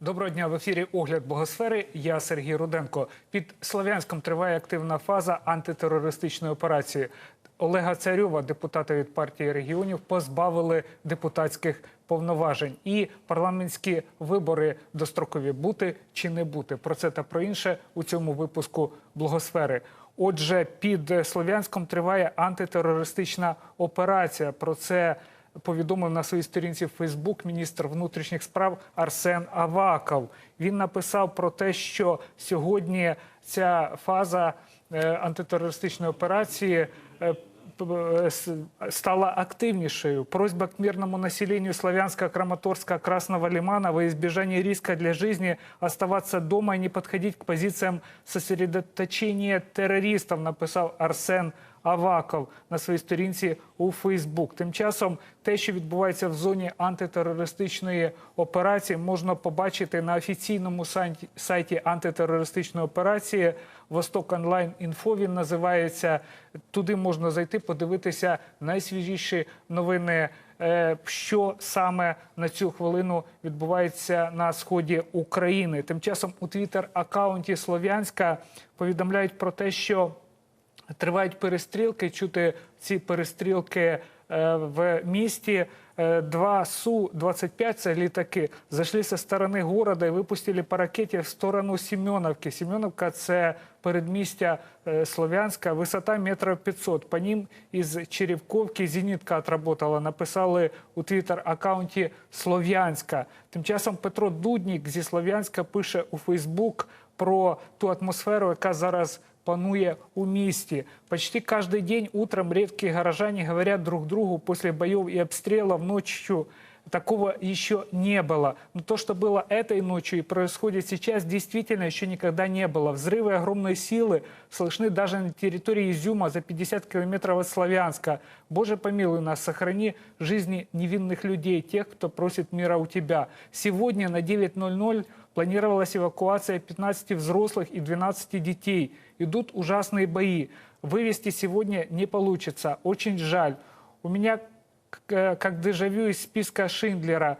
Доброго дня в ефірі Огляд Богосфери. Я Сергій Руденко. Під Слов'янськом триває активна фаза антитерористичної операції. Олега Царьова, депутата від партії регіонів, позбавили депутатських повноважень. І парламентські вибори дострокові бути чи не бути. Про це та про інше у цьому випуску Благосфери. Отже, під Слов'янськом триває антитерористична операція. Про це повідомив на своїй сторінці в Фейсбук міністр внутрішніх справ Арсен Аваков. Він написав про те, що сьогодні ця фаза е, антитерористичної операції е, е, стала активнейшей. Просьба к мирному населению Славянска, Краматорска, Красного Лимана во избежание риска для жизни оставаться дома и не подходить к позициям сосредоточения террористов, написав Арсен Аваков на своїй сторінці у Фейсбук. Тим часом те, що відбувається в зоні антитерористичної операції, можна побачити на офіційному сайті, антитерористичної операції Восток Онлайн Інфо. Він називається. Туди можна зайти, подивитися найсвіжіші новини. е, Що саме на цю хвилину відбувається на сході України? Тим часом у твіттер-аккаунті Слов'янська повідомляють про те, що Тривають перестрілки. Чути ці перестрілки е, в місті. Е, Два Су-25, це літаки, зайшли зі сторони города і випустили по ракеті в сторону Семеновки. Семеновка – це передмістя е, Слов'янська, висота метрів 500. По ним із Черевковки зенітка отработала. Написали у твіттер-аккаунті Слов'янська. Тим часом Петро Дуднік зі Слов'янська пише у Фейсбук про ту атмосферу, яка зараз панує у місті. Почти каждый день утром редкие горожане говорят друг другу после боев и обстрелов ночью. Такого еще не было. Но то, что было этой ночью и происходит сейчас, действительно еще никогда не было. Взрывы огромной силы слышны даже на территории Изюма за 50 километров от Славянска. Боже помилуй нас, сохрани жизни невинных людей, тех, кто просит мира у Тебя. Сегодня на 9.00 планировалась эвакуация 15 взрослых и 12 детей. Идут ужасные бои. Вывести сегодня не получится. Очень жаль. У меня к- э, как дежавю из списка Шиндлера.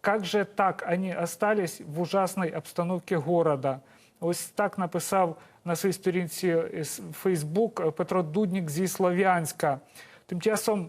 Как же так они остались в ужасной обстановке города? Ось так написав на своїй сторінці е, с- Facebook Петро Дуднік зі Слов'янська. Тим часом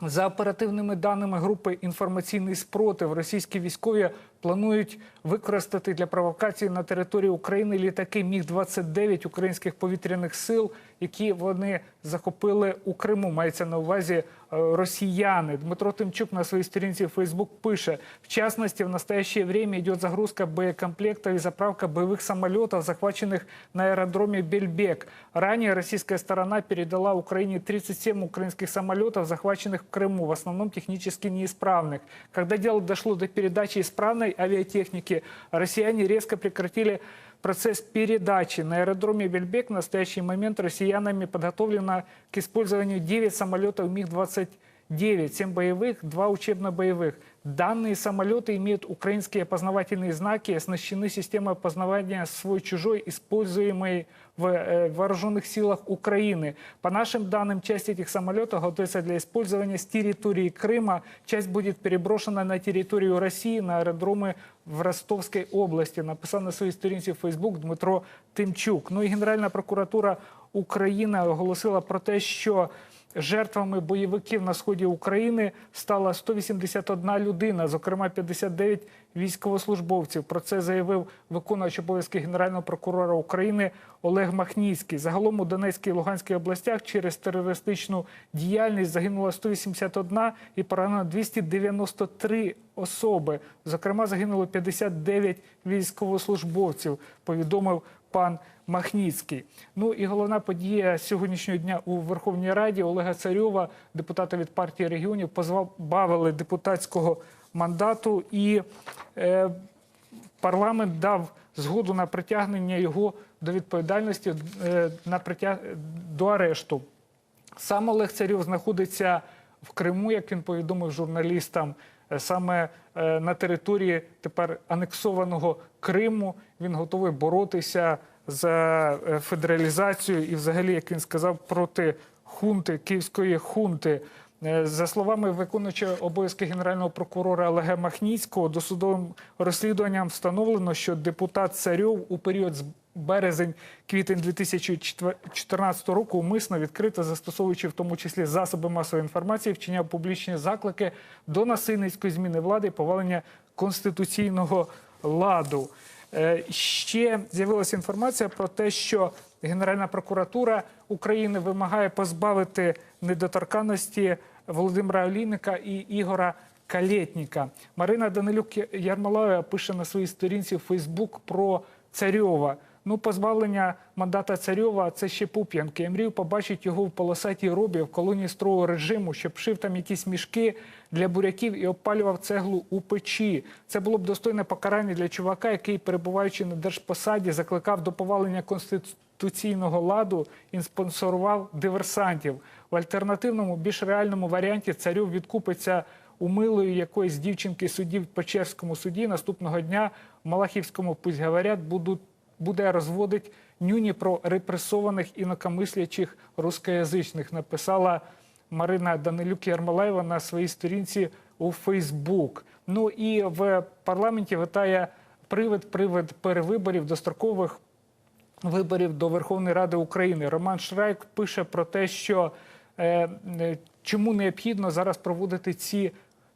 за оперативними даними групи інформаційний спротив, російські військові планують використати для провокації на території України літаки Міг-29 українських повітряних сил, які вони захопили у Криму. Мається на увазі е, росіяни. Дмитро Тимчук на своїй сторінці в Фейсбук пише: в частности, в настоящее время идет загрузка боекомплектов и заправка боевых самолетов, захваченных на аэродроме Бельбек. Ранее российская сторона передала Украине 37 украинских самолетов, захваченных в Крыму, в основном технически неисправных. Когда дело дошло до передачи исправной авиатехники, россияне резко прекратили процесс передачи. На аэродроме Бельбек в настоящий момент россиянами подготовлено к использованию 9 самолетов МиГ-29, 7 боевых, 2 учебно-боевых. Данные самолеты имеют украинские опознавательные знаки, оснащены системой опознавания свой-чужой, используемой в э, вооруженных силах Украины. По нашим данным, часть этих самолетов готовится для использования с территории Крыма. Часть будет переброшена на территорию России, на аэродромы в Ростовской области. Написав на своїй сторінці в Фейсбук Дмитро Тимчук. Ну і Генеральна прокуратура України оголосила про те, що Жертвами бойовиків на сході України стала 181 людина, зокрема 59 військовослужбовців. Про це заявив виконувач обов'язки генерального прокурора України Олег Махніцький. Загалом у Донецькій і Луганській областях через терористичну діяльність загинуло 181 і поранено 293 особи. Зокрема, загинуло 59 військовослужбовців. Повідомив пан Махніцький. Ну і головна подія сьогоднішнього дня у Верховній Раді Олега Царьова, депутата від партії регіонів, позбавили депутатського мандату, і е, парламент дав згоду на притягнення його до відповідальності е, на притяг... до арешту. Сам Олег Царьов знаходиться в Криму, як він повідомив журналістам. Е, Саме е, на території тепер анексованого Криму він готовий боротися за е, федералізацію і, взагалі, як він сказав, проти хунти, київської хунти. За словами виконуючого обов'язки генерального прокурора Олега Махніцького, досудовим розслідуванням встановлено, що депутат Царьов у період з березень-квітень 2014 року умисно відкрито застосовуючи в тому числі засоби масової інформації, вчиняв публічні заклики до насильницької зміни влади і повалення конституційного ладу. Е, Ще з'явилася інформація про те, що Генеральна прокуратура України вимагає позбавити недоторканності Володимира Олійника і Ігора Калєтніка. Марина Данилюк Ярмолаєва пише на своїй сторінці в Фейсбук про Царьова. Ну, позбавлення мандата Царьова це ще пуп'янки. Я мрію побачити його в полосатій робі в колонії строгого режиму, щоб шив там якісь мішки для буряків і обпалював цеглу у печі. Це було б достойне покарання для чувака, який, перебуваючи на держпосаді, закликав до повалення конституційного ладу і спонсорував диверсантів. В альтернативному, більш реальному варіанті царю відкупиться у милої якоїсь дівчинки судді в Печерському суді. Наступного дня в Малахівському пусть говорять будуть буде розводить нюні про репресованих інакомислячих рускоязичних, написала Марина Данилюк Ярмолаєва на своїй сторінці у Фейсбук. Ну і в парламенті витає привид, привид перевиборів дострокових виборів до Верховної Ради України. Роман Шрайк пише про те, що е, е, чому необхідно зараз проводити ці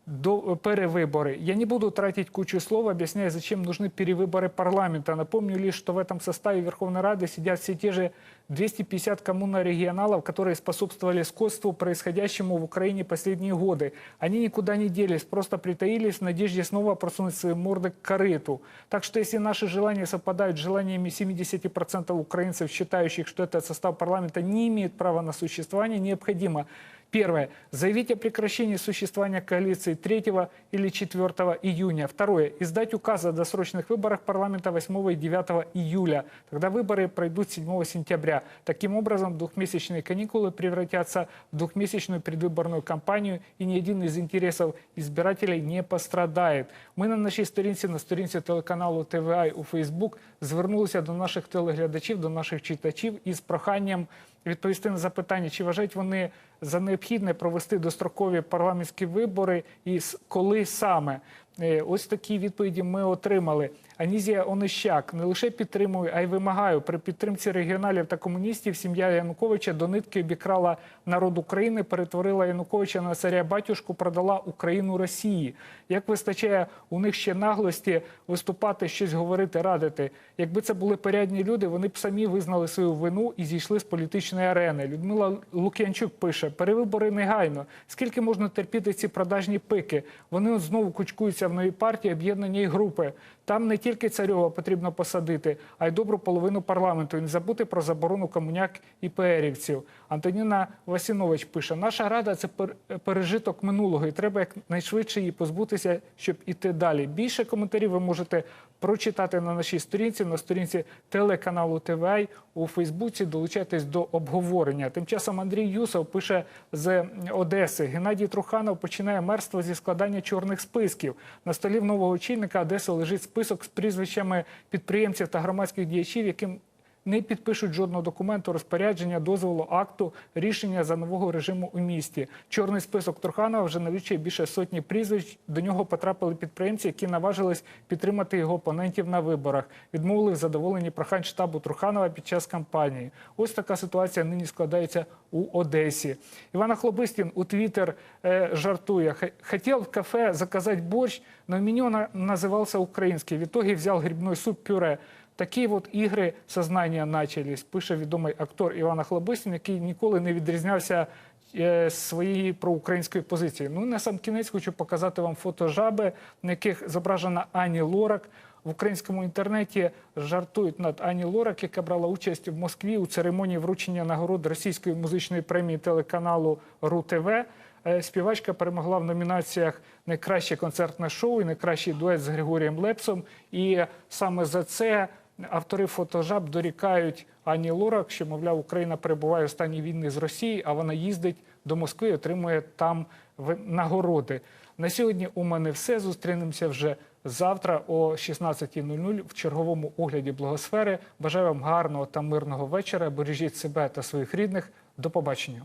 до перевыборы. Я не буду тратить кучу слов, объясняя, зачем нужны перевыборы парламента. Напомню лишь, что в этом составе Верховной Рады сидят все те же 250 коммунорегионалов, которые способствовали скотству, происходящему в Украине последние годы. Они никуда не делись, просто притаились в надежде снова просунуть свои морды к корыту. Так что если наши желания совпадают с желаниями 70% украинцев, считающих, что этот состав парламента не имеет права на существование, необходимо Первое. Заявить о прекращении существования коалиции 3 или 4 июня. Второе. Издать указ о досрочных выборах парламента 8 и 9 июля. Тогда выборы пройдут 7 сентября. Таким образом, двухмесячные каникулы превратятся в двухмесячную предвыборную кампанию, и ни один из интересов избирателей не пострадает. Ми на нашій сторінці, на сторінці телеканалу ТВА у Фейсбук, звернулися до наших телеглядачів, до наших читачів із проханням Відповісти на запитання, чи вважають вони за необхідне провести дострокові парламентські вибори і коли саме. Е, Ось такі відповіді ми отримали. Анізія Онищак не лише підтримую, а й вимагаю. При підтримці регіоналів та комуністів сім'я Януковича до нитки обікрала народ України, перетворила Януковича на царя батюшку, продала Україну Росії. Як вистачає у них ще наглості виступати, щось говорити, радити. Якби це були порядні люди, вони б самі визнали свою вину і зійшли з політичної арени. Людмила Лук'янчук пише: перевибори негайно. Скільки можна терпіти ці продажні пики? Вони знову кучкуються новій партії, об'єднані групи. Там не тільки царьова потрібно посадити, а й добру половину парламенту. І не забути про заборону комуняк і ПРівців. Антоніна Васінович пише: наша рада це пережиток минулого, і треба якнайшвидше її позбутися, щоб іти далі. Більше коментарів ви можете прочитати на нашій сторінці, на сторінці телеканалу ТВА у Фейсбуці. Долучайтесь до обговорення. Тим часом Андрій Юсов пише з Одеси. Геннадій Труханов починає мерство зі складання чорних списків. На столі в нового очільника Одеси лежить список з прізвищами підприємців та громадських діячів, яким не підпишуть жодного документу, розпорядження, дозволу, акту, рішення за нового режиму у місті. Чорний список Труханова вже налічує більше сотні прізвищ. До нього потрапили підприємці, які наважились підтримати його опонентів на виборах. Відмовили в задоволенні прохань штабу Труханова під час кампанії. Ось така ситуація нині складається у Одесі. Івана Хлобистін у Твіттер е, жартує. «Х- Хотів в кафе заказати борщ, но меню на- називався український. В итоге взяв грибной суп-пюре. Такі от ігри сознання начались, пише відомий актор Івана Хлобистін, який ніколи не відрізнявся е, своєї проукраїнської позиції. Ну на сам кінець хочу показати вам фото жаби, на яких зображена Ані Лорак. В українському інтернеті жартують над Ані Лорак, яка брала участь в Москві у церемонії вручення нагород російської музичної премії телеканалу РУ-ТВ. Е, Співачка перемогла в номінаціях Найкраще концертне шоу і найкращий дует з Григорієм Лепсом. І саме за це автори фотожаб дорікають Ані Лорак, що, мовляв, Україна перебуває в стані війни з Росією, а вона їздить до Москви і отримує там нагороди. На сьогодні у мене все. Зустрінемося вже завтра о 16.00 в черговому огляді благосфери. Бажаю вам гарного та мирного вечора. Бережіть себе та своїх рідних. До побачення.